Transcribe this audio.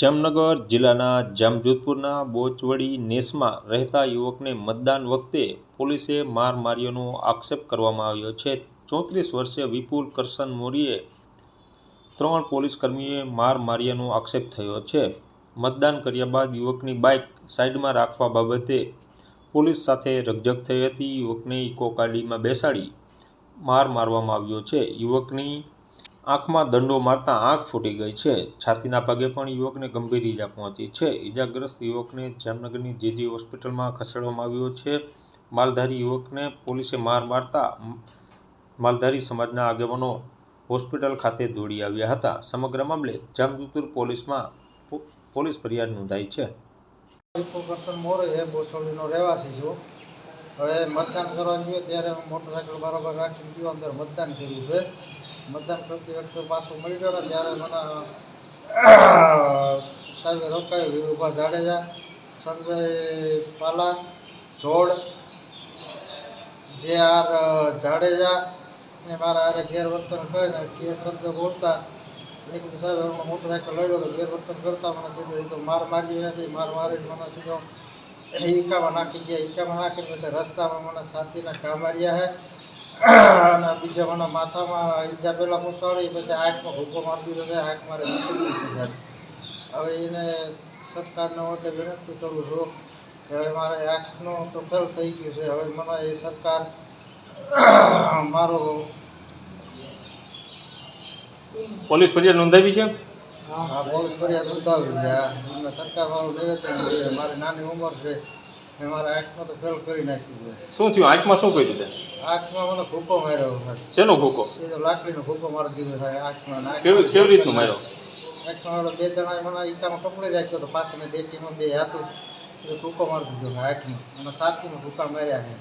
જામનગર જિલ્લાના જામજોધપુરના બોચવડી નેસમાં રહેતા યુવકને મતદાન વખતે પોલીસે માર માર્યાનો આક્ષેપ કરવામાં આવ્યો છે. ચોત્રીસ વર્ષીય વિપુલ કરશન મોરીએ ત્રણ પોલીસ કર્મીઓએ માર માર્યાનો આક્ષેપ થયો છે. મતદાન કર્યા બાદ યુવકની બાઇક સાઈડમાં રાખવા બાબતે પોલીસ સાથે રકઝક થઈ હતી. યુવકને ઇકો ગાડીમાં બેસાડી માર મારવામાં આવ્યો છે. યુવકની આંખમાં દંડો મારતા આંખ ફૂટી ગઈ છે. છાતીના પગે પણ યુવકને ગંભીર ઈજા પહોંચી છે. ઈજાગ્રસ્ત યુવકને જામનગરની જેજી હોસ્પિટલમાં ખસેડવામાં આવ્યો છે. માલધારી યુવકને પોલીસે માર મારતા માલધારી સમાજના આગેવાનો હોસ્પિટલ ખાતે દોડી આવ્યા હતા. સમગ્ર મામલે જામજુતુર પોલીસમાં પોલીસ ફરિયાદ નોંધાઈ છે. રહેવાસી છું. હવે મતદાન કરવા ગયો ત્યારે હું મોટરસાઇકલ બરાબર રાખી ગયો, અંદર મતદાન કર્યું છે. મતદાન કરતી વખતે પાછું મળી ગયો ત્યારે મને સાહેબે રોકાયું વિરુભા જાડેજા, સંજય પાલા, જોડ જે આર જાડેજા ને મારા હારે ગેરવર્તન કરીને ગેર શબ્દ બોલતા એક સાહેબ હું મોટરસાઇકલ લડ્યો તો ગેરવર્તન કરતા મને સીધો એ તો માર મારી હતી માર મારીને મને સીધો ઈકામાં નાખી ગયા, ઈકામાં નાખીને પછી રસ્તામાં મને છાતીના ઘા માર્યા છે અને બીજા મને માથામાં ઈજા પહેલાં મુસાડી પછી આંખમાં ભૂકો મારી દીધો છે આંખ મારે. હવે એને સરકારને માટે વિનંતી કરું છું કે હવે મારે આંખનો તો ફેલ થઈ ગયું છે. હવે મને એ સરકાર મારો પોલીસ ફરિયાદ નોંધાવી છે? હા પોલીસ ફરિયાદ નોંધાવી છે. મને સરકાર મારું નિવેદન છે. મારી નાની ઉંમર છે. એ મારા આંખમાં તો ફેલ કરી નાખ્યું છે. શું થયું? આંખમાં શું કર્યું આંખમાં મને ભૂકો માર્યો છે શેનો ભૂકો? એ તો લાકડીનો ભૂકો મારી દીધો છે આંખમાં કેવી કેવી રીતનું માર્યો? આંખમાં બે જણા મને ઈટામાં કપડી રાખ્યો તો પાછળ ડેટીમાં બે સીધો ભૂકો મારી દીધો આંખમાં. અને છાતીમાં ભૂકા માર્યા છે.